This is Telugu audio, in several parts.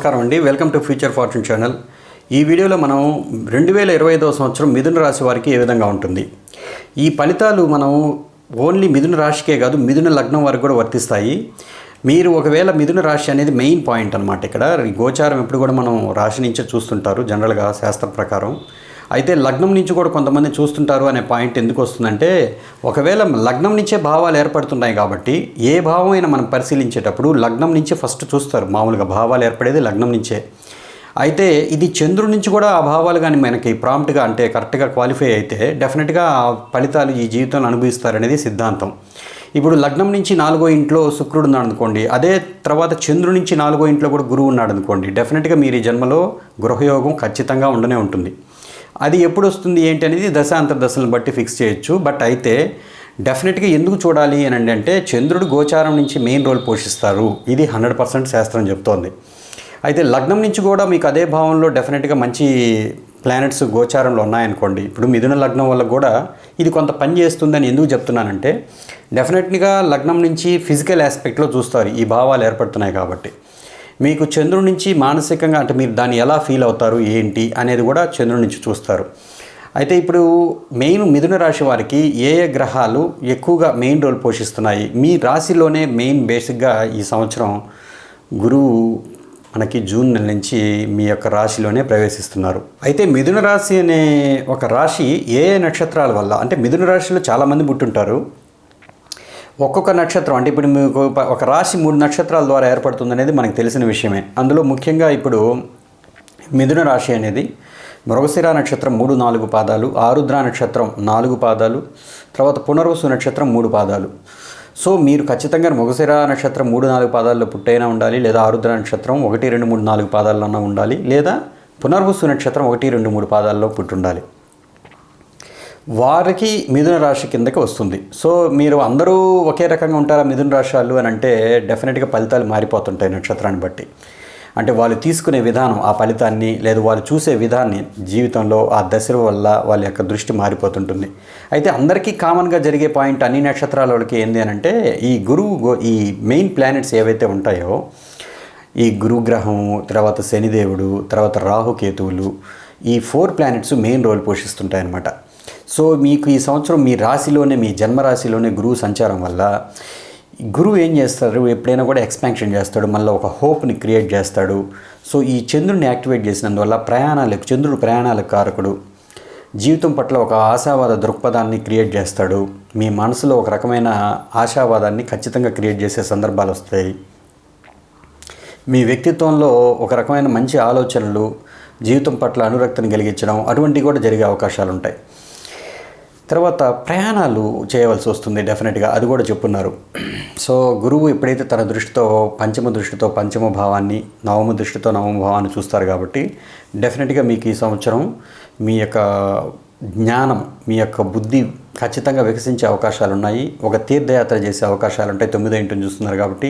నమస్కారం అండి. Welcome to future fortune channel. ఈ వీడియోలో మనం రెండు వేల ఇరవై ఐదవ సంవత్సరం మిథున రాశి వారికి ఏ విధంగా ఉంటుంది? ఈ ఫలితాలు మనం ఓన్లీ మిథున రాశికే కాదు మిథున లగ్నం వరకు కూడా వర్తిస్తాయి. మీరు ఒకవేళ మిథున రాశి అనేది మెయిన్ పాయింట్ అనమాట ఇక్కడ. గోచారం ఎప్పుడు కూడా మనం రాశి నుంచే చూస్తుంటారు జనరల్గా శాస్త్ర ప్రకారం. అయితే లగ్నం నుంచి కూడా కొంతమంది చూస్తుంటారు అనే పాయింట్ ఎందుకు వస్తుందంటే ఒకవేళ లగ్నం నుంచే భావాలు ఏర్పడుతున్నాయి కాబట్టి ఏ భావం అయినా మనం పరిశీలించేటప్పుడు లగ్నం నుంచే ఫస్ట్ చూస్తారు. మామూలుగా భావాలు ఏర్పడేది లగ్నం నుంచే. అయితే ఇది చంద్రుడి నుంచి కూడా ఆ భావాలు కానీ మనకి ప్రాంప్ట్గా అంటే కరెక్ట్గా క్వాలిఫై అయితే డెఫినెట్గా ఆ ఫలితాలు ఈ జీవితంలో అనుభవిస్తారనేది సిద్ధాంతం. ఇప్పుడు లగ్నం నుంచి నాలుగో ఇంట్లో శుక్రుడు ఉన్నాడు అనుకోండి అదే తర్వాత చంద్రుడి నుంచి నాలుగో ఇంట్లో కూడా గురువు ఉన్నాడు అనుకోండి డెఫినెట్గా మీరు ఈ జన్మలో గృహయోగం ఖచ్చితంగా ఉండనే ఉంటుంది. అది ఎప్పుడు వస్తుంది ఏంటి అనేది దశాంతర దశలను బట్టి ఫిక్స్ చేయొచ్చు. బట్ అయితే డెఫినెట్గా ఎందుకు చూడాలి అని అంటే చంద్రుడు గోచారం నుంచి మెయిన్ రోల్ పోషిస్తారు. ఇది హండ్రెడ్ పర్సెంట్ శాస్త్రం చెప్తోంది. అయితే లగ్నం నుంచి కూడా మీకు అదే భావంలో డెఫినెట్గా మంచి ప్లానెట్స్ గోచారంలో ఉన్నాయనుకోండి. ఇప్పుడు మిథున లగ్నం వల్ల కూడా ఇది కొంత పని చేస్తుందని ఎందుకు చెప్తున్నానంటే డెఫినెట్గా లగ్నం నుంచి ఫిజికల్ ఆస్పెక్ట్లో చూస్తారు. ఈ భావాలు ఏర్పడుతున్నాయి కాబట్టి. మీకు చంద్రుడి నుంచి మానసికంగా అంటే మీరు దాన్ని ఎలా ఫీల్ అవుతారు ఏంటి అనేది కూడా చంద్రుడి నుంచి చూస్తారు. అయితే ఇప్పుడు మెయిన్ మిథున రాశి వారికి ఏ ఏ గ్రహాలు ఎక్కువగా మెయిన్ రోల్ పోషిస్తున్నాయి? మీ రాశిలోనే మెయిన్ బేసిక్గా ఈ సంవత్సరం గురువు మనకి జూన్ నెల నుంచి మీ యొక్క రాశిలోనే ప్రవేశిస్తున్నారు. అయితే మిథున రాశి అనే ఒక రాశి ఏ ఏ నక్షత్రాల వల్ల? అంటే మిథున రాశిలో చాలామంది పుట్టుంటారు. ఒక్కొక్క నక్షత్రం అంటే ఇప్పుడు మీకు ఒక రాశి మూడు నక్షత్రాల ద్వారా ఏర్పడుతుంది అనేది మనకు తెలిసిన విషయమే. అందులో ముఖ్యంగా ఇప్పుడు మిథున రాశి అనేది మృగశిర నక్షత్రం మూడు నాలుగు పాదాలు ఆరుద్ర నక్షత్రం నాలుగు పాదాలు తర్వాత పునర్వసు నక్షత్రం మూడు పాదాలు. సో మీరు ఖచ్చితంగా మృగశిర నక్షత్రం మూడు నాలుగు పాదాల్లో పుట్టైనా ఉండాలి లేదా ఆరుద్ర నక్షత్రం ఒకటి రెండు మూడు నాలుగు పాదాలన్నా ఉండాలి లేదా పునర్వసు నక్షత్రం ఒకటి రెండు మూడు పాదాల్లో పుట్టుండాలి. వారికి మిథున రాశి కిందకి వస్తుంది. సో మీరు అందరూ ఒకే రకంగా ఉంటారా మిథున రాశాలు అని అంటే డెఫినెట్గా ఫలితాలు మారిపోతుంటాయి నక్షత్రాన్ని బట్టి. అంటే వాళ్ళు తీసుకునే విధానం ఆ ఫలితాన్ని లేదా వాళ్ళు చూసే విధాన్ని జీవితంలో ఆ దశల వల్ల వాళ్ళ యొక్క దృష్టి మారిపోతుంటుంది. అయితే అందరికీ కామన్గా జరిగే పాయింట్ అన్ని నక్షత్రాల వాళ్ళకి ఏంది అని అంటే ఈ గురువు ఈ మెయిన్ ప్లానెట్స్ ఏవైతే ఉంటాయో ఈ గురుగ్రహం తర్వాత శనిదేవుడు తర్వాత రాహుకేతువులు ఈ ఫోర్ ప్లానెట్స్ మెయిన్ రోల్ పోషిస్తుంటాయి అన్నమాట సో మీకు ఈ సంవత్సరం మీ రాశిలోనే మీ జన్మరాశిలోనే గురువు సంచారం వల్ల గురువు ఏం చేస్తారు ఎప్పుడైనా కూడా ఎక్స్పాన్షన్ చేస్తాడు మళ్ళీ ఒక హోప్ని క్రియేట్ చేస్తాడు. సో ఈ చంద్రుడిని యాక్టివేట్ చేసినందువల్ల ప్రయాణాలకు చంద్రుడు ప్రయాణాలకు కారకుడు. జీవితం పట్ల ఒక ఆశావాద దృక్పథాన్ని క్రియేట్ చేస్తాడు. మీ మనసులో ఒక రకమైన ఆశావాదాన్ని ఖచ్చితంగా క్రియేట్ చేసే సందర్భాలు వస్తాయి. మీ వ్యక్తిత్వంలో ఒక రకమైన మంచి ఆలోచనలు జీవితం పట్ల అనురక్తిని కలిగించడం అటువంటివి కూడా జరిగే అవకాశాలు ఉంటాయి. తర్వాత ప్రయాణాలు చేయవలసి వస్తుంది డెఫినెట్గా అది కూడా చెప్పున్నారు. సో గురువు ఎప్పుడైతే తన దృష్టితో పంచమ దృష్టితో పంచమ భావాన్ని నవమ దృష్టితో నవమ భావాన్ని చూస్తారు కాబట్టి డెఫినెట్గా మీకు ఈ సంవత్సరం మీ యొక్క జ్ఞానం మీ యొక్క బుద్ధి ఖచ్చితంగా వికసించే అవకాశాలు ఉన్నాయి ఒక తీర్థయాత్ర చేసే అవకాశాలు ఉంటాయి తొమ్మిదో ఇంటిని చూస్తున్నారు కాబట్టి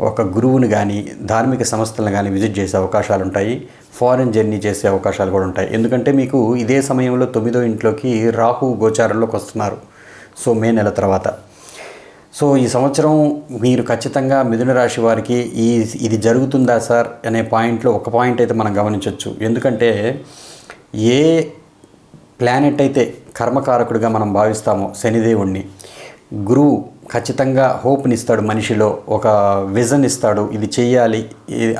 ఒక గురువుని కానీ ధార్మిక సంస్థలను కానీ విజిట్ చేసే అవకాశాలు ఉంటాయి ఫారెన్ జర్నీ చేసే అవకాశాలు కూడా ఉంటాయి. ఎందుకంటే మీకు ఇదే సమయంలో తొమ్మిదో ఇంట్లోకి రాహు గోచారంలోకి వస్తున్నారు. సో మే నెల తర్వాత. సో ఈ సంవత్సరం మీరు ఖచ్చితంగా మిథున రాశి వారికి ఈ ఇది జరుగుతుందా సార్ అనే పాయింట్లో ఒక పాయింట్ అయితే మనం గమనించవచ్చు ఎందుకంటే ఏ ప్లానెట్ అయితే కర్మకారకుడిగా మనం భావిస్తామో శనిదేవుణ్ణి గురువు ఖచ్చితంగా హోప్నిస్తాడు మనిషిలో ఒక విజన్ ఇస్తాడు ఇది చేయాలి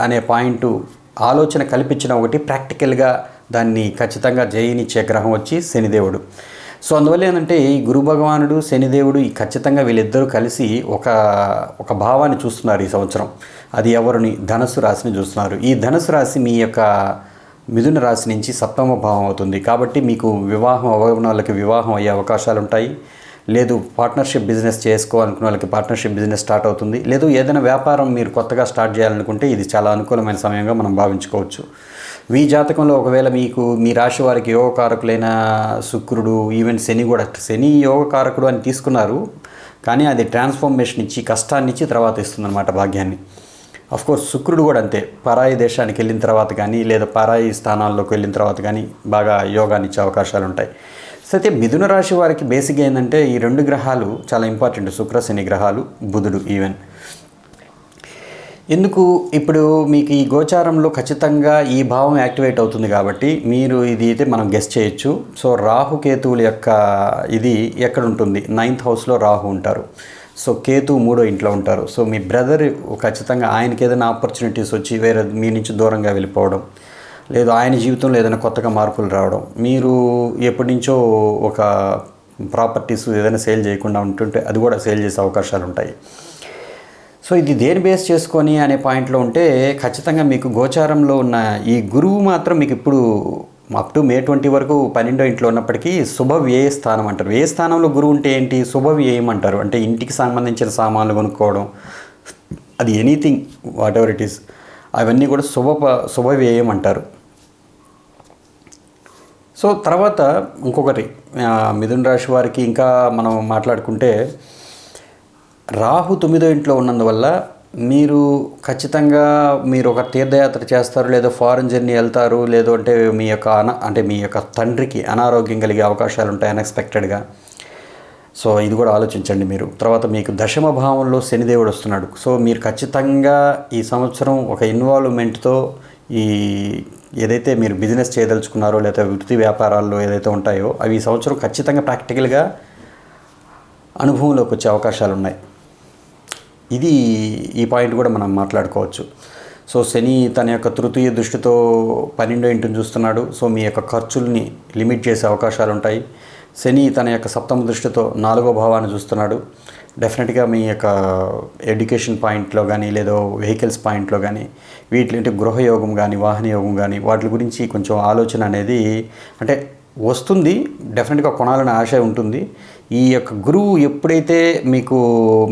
అనే పాయింట్ ఆలోచన కల్పించిన ఒకటి ప్రాక్టికల్గా దాన్ని ఖచ్చితంగా జయనిచ్చే గ్రహం వచ్చి శనిదేవుడు. సో అందువల్ల ఏంటంటే ఈ గురు భగవానుడు శనిదేవుడు ఈ ఖచ్చితంగా వీళ్ళిద్దరూ కలిసి ఒక ఒక భావాన్ని చూస్తున్నారు ఈ సంవత్సరం. అది ఎవరిని? ధనస్సు రాశిని చూస్తున్నారు. ఈ ధనుసు రాశి మీ యొక్క మిథున రాశి నుంచి సప్తమ భావం అవుతుంది. కాబట్టి మీకు వివాహం అవ్వని వాళ్ళకి వివాహం అయ్యే అవకాశాలు ఉంటాయి లేదు పార్ట్నర్షిప్ బిజినెస్ చేసుకోవాలనుకున్న వాళ్ళకి పార్ట్నర్షిప్ బిజినెస్ స్టార్ట్ అవుతుంది. లేదు ఏదైనా వ్యాపారం మీరు కొత్తగా స్టార్ట్ చేయాలనుకుంటే ఇది చాలా అనుకూలమైన సమయంగా మనం భావించుకోవచ్చు. మీ జాతకంలో ఒకవేళ మీకు మీ రాశి వారికి యోగకారకులైన శుక్రుడు ఈవెన్ శని కూడా శని యోగకారకుడు అని తీసుకున్నారు. కానీ అది ట్రాన్స్ఫర్మేషన్ ఇచ్చి కష్టాన్ని ఇచ్చి తర్వాత ఇస్తుందన్నమాట భాగ్యాన్ని. కోర్స్ శుక్రుడు కూడా అంతే. పరాయి దేశానికి వెళ్ళిన తర్వాత కానీ లేదా పరాయి స్థానాల్లోకి వెళ్ళిన తర్వాత కానీ బాగా యోగాన్ని ఇచ్చే అవకాశాలు ఉంటాయి. సో అయితే మిథున రాశి వారికి బేసిక్ ఏంటంటే ఈ రెండు గ్రహాలు చాలా ఇంపార్టెంట్ శుక్ర శని గ్రహాలు బుధుడు ఈవెన్ ఎందుకు? ఇప్పుడు మీకు ఈ గోచారంలో ఖచ్చితంగా ఈ భావం యాక్టివేట్ అవుతుంది కాబట్టి మీరు ఇది అయితే మనం గెస్ట్ చేయొచ్చు. సో రాహు కేతువుల యొక్క ఇది ఎక్కడ ఉంటుంది? నైన్త్ హౌస్లో రాహు ఉంటారు. సో కేతు మూడో ఇంట్లో ఉంటారు. సో మీ బ్రదర్ ఖచ్చితంగా ఆయనకి ఏదైనా ఆపర్చునిటీస్ వచ్చి వేరే మీ నుంచి దూరంగా వెళ్ళిపోవడం. లేదు ఆయన జీవితంలో ఏదైనా కొత్తగా మార్పులు రావడం మీరు ఎప్పటి నుంచో ఒక ప్రాపర్టీస్ ఏదైనా సేల్ చేయకుండా ఉంటుంటే అది కూడా సేల్ చేసే అవకాశాలు ఉంటాయి. సో ఇది దేని బేస్ చేసుకొని అనే పాయింట్లో ఉంటే ఖచ్చితంగా మీకు గోచారంలో ఉన్న ఈ గురువు మాత్రం మీకు ఇప్పుడు అప్ టు మే ట్వంటీ వరకు పన్నెండో ఇంట్లో ఉన్నప్పటికీ శుభ వ్యయ స్థానం అంటారు. వ్యయ స్థానంలో గురువు ఉంటే ఏంటి? శుభ వ్యయం అంటారు. అంటే ఇంటికి సంబంధించిన సామాన్లు కొనుక్కోవడం అది anything whatever it is అవన్నీ కూడా శుభ ప- శుభ వ్యయం అంటారు. సో తర్వాత ఇంకొకటి మిథున్ రాశి వారికి ఇంకా మనం మాట్లాడుకుంటే రాహు తొమ్మిదో ఇంట్లో ఉన్నందువల్ల మీరు ఖచ్చితంగా మీరు ఒక తీర్థయాత్ర చేస్తారు లేదా ఫారెన్ జర్నీ వెళ్తారు లేదు అంటే మీ యొక్క అన అంటే మీ యొక్క తండ్రికి అనారోగ్యం కలిగే అవకాశాలు ఉంటాయి అన్ఎక్స్పెక్టెడ్గా. సో ఇది కూడా ఆలోచించండి మీరు. తర్వాత మీకు దశమ భావంలో శనిదేవుడు వస్తున్నాడు. సో మీరు ఖచ్చితంగా ఈ సంవత్సరం ఒక ఇన్వాల్వ్మెంట్తో ఈ ఏదైతే మీరు బిజినెస్ చేయదలుచుకున్నారో లేదా వృత్తి వ్యాపారాల్లో ఏదైతే ఉంటాయో అవి ఈ సంవత్సరం ఖచ్చితంగా ప్రాక్టికల్గా అనుభవంలోకి వచ్చే అవకాశాలు ఉన్నాయి. ఇది ఈ పాయింట్ కూడా మనం మాట్లాడుకోవచ్చు. సో శని తన యొక్క తృతీయ దృష్టితో పన్నెండో ఇంటిని చూస్తున్నాడు. సో మీ యొక్క ఖర్చుల్ని లిమిట్ చేసే అవకాశాలు ఉంటాయి. శని తన యొక్క సప్తమ దృష్టితో నాలుగో భావాన్ని చూస్తున్నాడు. డెఫినెట్గా మీ యొక్క ఎడ్యుకేషన్ పాయింట్లో కానీ లేదో వెహికల్స్ పాయింట్లో కానీ వీటి అంటే గృహయోగం కానీ వాహన యోగం కానీ వాటి గురించి కొంచెం ఆలోచన అనేది అంటే వస్తుంది. డెఫినెట్గా కొనాలని ఆశ ఉంటుంది. ఈ యొక్క గురువు ఎప్పుడైతే మీకు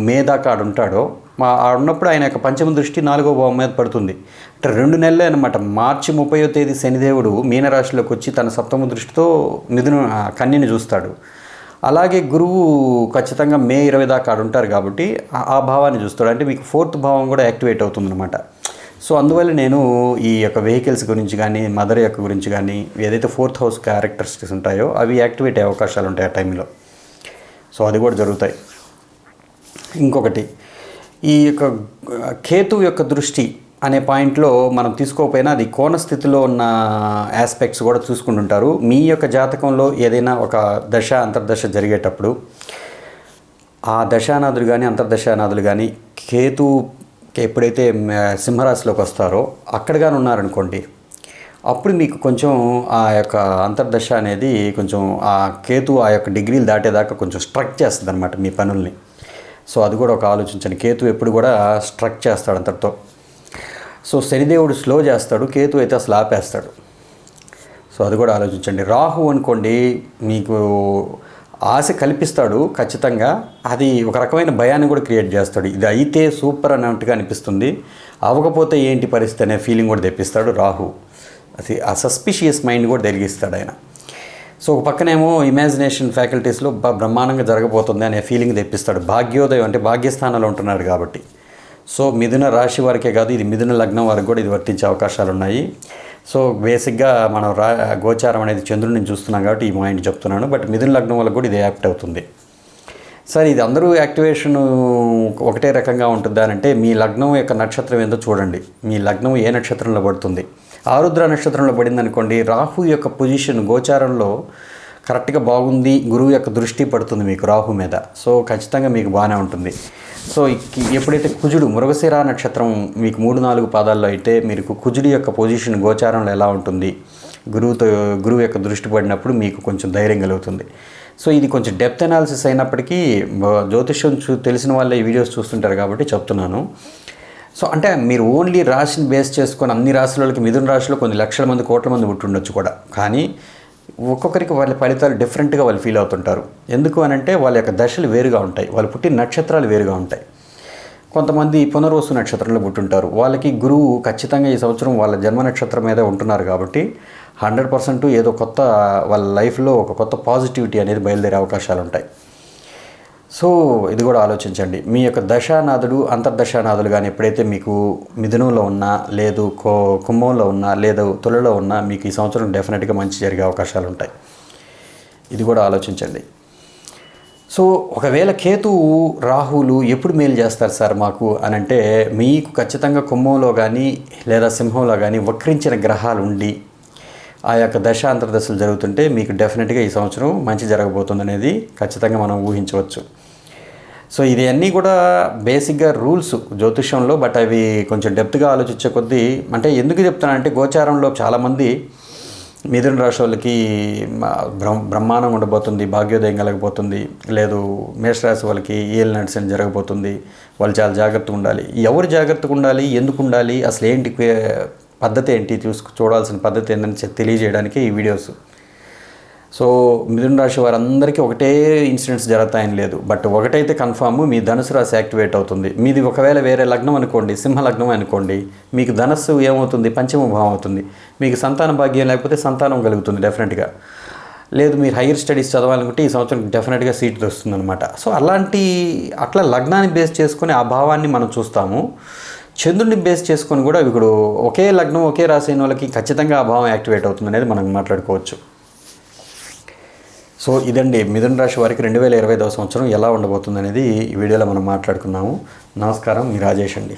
మేధాకాడు ఉంటాడో మా ఉన్నప్పుడు ఆయన యొక్క పంచమ దృష్టి నాలుగో భావం మీద పడుతుంది. అంటే రెండు నెలలే అనమాట మార్చి ముప్పయో తేదీ శనిదేవుడు మీనరాశిలోకి వచ్చి తన సప్తమ దృష్టితో మిథున కన్యని చూస్తాడు. అలాగే గురువు ఖచ్చితంగా మే ఇరవై దాకా ఆడు ఉంటారు కాబట్టి ఆ- ఆ భావాన్ని చూస్తాడు. అంటే మీకు ఫోర్త్ భావం కూడా యాక్టివేట్ అవుతుందన్నమాట. సో అందువల్ల నేను ఈ యొక్క వెహికల్స్ గురించి కానీ మదర్ యొక్క గురించి కానీ ఏదైతే ఫోర్త్ హౌస్ క్యారెక్టరిస్టిక్స్ ఉంటాయో అవి యాక్టివేట్ అయ్యే అవకాశాలు ఉంటాయి ఆ టైంలో. సో అది కూడా జరుగుతాయి. ఇంకొకటి ఈ యొక్క కేతు యొక్క దృష్టి అనే పాయింట్లో మనం తీసుకోకపోయినా అది కోణ స్థితిలో ఉన్న ఆస్పెక్ట్స్ కూడా చూసుకుంటుంటారు. మీ యొక్క జాతకంలో ఏదైనా ఒక దశ అంతర్దశ జరిగేటప్పుడు ఆ దశానాథులు కానీ అంతర్దశానాథులు కానీ కేతు ఎప్పుడైతే సింహరాశిలోకి వస్తారో అక్కడగానే ఉన్నారనుకోండి అప్పుడు మీకు కొంచెం ఆ యొక్క అంతర్దశ అనేది కొంచెం ఆ కేతు ఆ యొక్క డిగ్రీలు దాటేదాకా కొంచెం స్ట్రక్ చేస్తుంది అనమాట మీ పనుల్ని. సో అది కూడా ఒక ఆలోచించండి. కేతు ఎప్పుడు కూడా స్ట్రక్ చేస్తాడు అంతటితో. సో శనిదేవుడు స్లో చేస్తాడు కేతు అయితే అసలు ఆపేస్తాడు. సో అది కూడా ఆలోచించండి. రాహు అనుకోండి మీకు ఆశ కల్పిస్తాడు ఖచ్చితంగా. అది ఒక రకమైన భయాన్ని కూడా క్రియేట్ చేస్తాడు. ఇది అయితే సూపర్ అన్నట్టుగా అనిపిస్తుంది. అవ్వకపోతే ఏంటి పరిస్థితి అనే ఫీలింగ్ కూడా తెప్పిస్తాడు రాహు. అది ఆ సస్పిషియస్ మైండ్ కూడా తెలిగిస్తాడు ఆయన. సో ఒక పక్కనేమో ఇమాజినేషన్ ఫ్యాకల్టీస్లో బ్రహ్మాండంగా జరగబోతుంది అనే ఫీలింగ్ తెప్పిస్తాడు. భాగ్యోదయం అంటే భాగ్యస్థానంలో ఉంటున్నాడు కాబట్టి. సో మిథున రాశి వారికే కాదు ఇది మిథున లగ్నం వారికి కూడా ఇది వర్తించే అవకాశాలు ఉన్నాయి. సో బేసిక్గా మనం రా గోచారం అనేది చంద్రుడిని చూస్తున్నాం కాబట్టి ఈ మైండ్ చెప్తున్నాను బట్ మిథున లగ్నం వాళ్ళకి కూడా ఇది యాక్ట్ అవుతుంది. సార్ ఇది అందరూ యాక్టివేషన్ ఒకటే రకంగా ఉంటుందా అంటే మీ లగ్నం యొక్క నక్షత్రం ఏందో చూడండి. మీ లగ్నం ఏ నక్షత్రంలో పడుతుంది? ఆరుద్ర నక్షత్రంలో పడింది అనుకోండి రాహు యొక్క పొజిషన్ గోచారంలో కరెక్ట్గా బాగుంది గురువు యొక్క దృష్టి పడుతుంది మీకు రాహు మీద. సో ఖచ్చితంగా మీకు బాగానే ఉంటుంది. సో ఎప్పుడైతే కుజుడు మృగశిర నక్షత్రం మీకు మూడు నాలుగు పాదాల్లో అయితే మీకు కుజుడి యొక్క పొజిషన్ గోచారంలో ఎలా ఉంటుంది? గురువుతో గురువు యొక్క దృష్టి పడినప్పుడు మీకు కొంచెం ధైర్యం కలుగుతుంది. సో ఇది కొంచెం డెప్త్ అనాలిసిస్ అయినప్పటికీ జ్యోతిష్యం చూ తెలిసిన వాళ్ళే ఈ వీడియోస్ చూస్తుంటారు కాబట్టి చెప్తున్నాను. సో అంటే మీరు ఓన్లీ రాశిని బేస్ చేసుకొని అన్ని రాశులకి మిథున రాశిలో కొన్ని లక్షల మంది కోట్ల మంది పుట్టుండొచ్చు కూడా. కానీ ఒక్కొక్కరికి వాళ్ళ ఫలితాలు డిఫరెంట్గా వాళ్ళు ఫీల్ అవుతుంటారు. ఎందుకు అని అంటే వాళ్ళ యొక్క దశలు వేరుగా ఉంటాయి. వాళ్ళు పుట్టిన నక్షత్రాలు వేరుగా ఉంటాయి. కొంతమంది పునర్వసు నక్షత్రంలో పుట్టుంటారు. వాళ్ళకి గురువు ఖచ్చితంగా ఈ సంవత్సరం వాళ్ళ జన్మ నక్షత్రం మీద ఉంటున్నారు కాబట్టి హండ్రెడ్ పర్సెంట్ ఏదో కొత్త వాళ్ళ లైఫ్లో ఒక కొత్త పాజిటివిటీ అనేది బయలుదేరే అవకాశాలు ఉంటాయి. సో ఇది కూడా ఆలోచించండి. మీ యొక్క దశానాథుడు అంతర్దశానాథులు కానీ ఎప్పుడైతే మీకు మిథునంలో ఉన్నా లేదు కో కుంభంలో ఉన్నా లేదు తులలో ఉన్నా మీకు ఈ సంవత్సరం డెఫినెట్గా మంచి జరిగే అవకాశాలు ఉంటాయి. ఇది కూడా ఆలోచించండి. సో ఒకవేళ కేతువు రాహులు ఎప్పుడు మేలు చేస్తారు సార్ మాకు అని అంటే మీకు ఖచ్చితంగా కుంభంలో కానీ లేదా సింహంలో కానీ వక్రించిన గ్రహాలు ఉండి ఆ యొక్క దశ అంతర్దశలు జరుగుతుంటే మీకు డెఫినెట్గా ఈ సంవత్సరం మంచి జరగబోతుంది అనేది ఖచ్చితంగా మనం ఊహించవచ్చు. సో ఇది అన్నీ కూడా బేసిక్గా రూల్స్ జ్యోతిష్యంలో బట్ అవి కొంచెం డెప్త్గా ఆలోచించే కొద్దీ అంటే ఎందుకు చెప్తానంటే గోచారంలో చాలామంది మిథున రాశి వాళ్ళకి బ్రహ్మాండం ఉండబోతుంది భాగ్యోదయం కలగబోతుంది లేదు మేషరాశి వాళ్ళకి ఏల్ నడిచిన జరగబోతుంది వాళ్ళు చాలా జాగ్రత్తగా ఉండాలి. ఎవరు జాగ్రత్తగా ఉండాలి ఎందుకు ఉండాలి అసలు ఏంటి పద్ధతి ఏంటి చూసుకు చూడాల్సిన పద్ధతి ఏంటని తెలియజేయడానికి ఈ వీడియోస్ సో మిథున రాశి వారందరికీ ఒకటే ఇన్సిడెంట్స్ జరుగుతాయని లేదు. బట్ ఒకటైతే కన్ఫామ్ మీ ధనుసు రాశి యాక్టివేట్ అవుతుంది. మీది ఒకవేళ వేరే లగ్నం అనుకోండి సింహ లగ్నం అనుకోండి మీకు ధనస్సు ఏమవుతుంది? పంచమ భావం అవుతుంది. మీకు సంతాన భాగ్యం లేకపోతే సంతానం కలుగుతుంది డెఫినెట్గా. లేదు మీరు హైయర్ స్టడీస్ చదవాలనుకుంటే ఈ సంవత్సరం డెఫినెట్గా సీట్ వస్తుంది అనమాట సో అలాంటి అట్లా లగ్నాన్ని బేస్ చేసుకుని ఆ భావాన్ని మనం చూస్తాము. చంద్రుడిని బేస్ చేసుకొని కూడా ఇప్పుడు ఒకే లగ్నం ఒకే రాసిన వాళ్ళకి ఖచ్చితంగా ఆ భావం యాక్టివేట్ అవుతుంది అనేది మనం మాట్లాడుకోవచ్చు. సో ఇదండి మిథున రాశి వారికి రెండు వేల ఇరవై సంవత్సరం ఎలా ఉండబోతుంది అనేది ఈ వీడియోలో మనం మాట్లాడుకున్నాము. నమస్కారం మీ రాజేష్ అండి.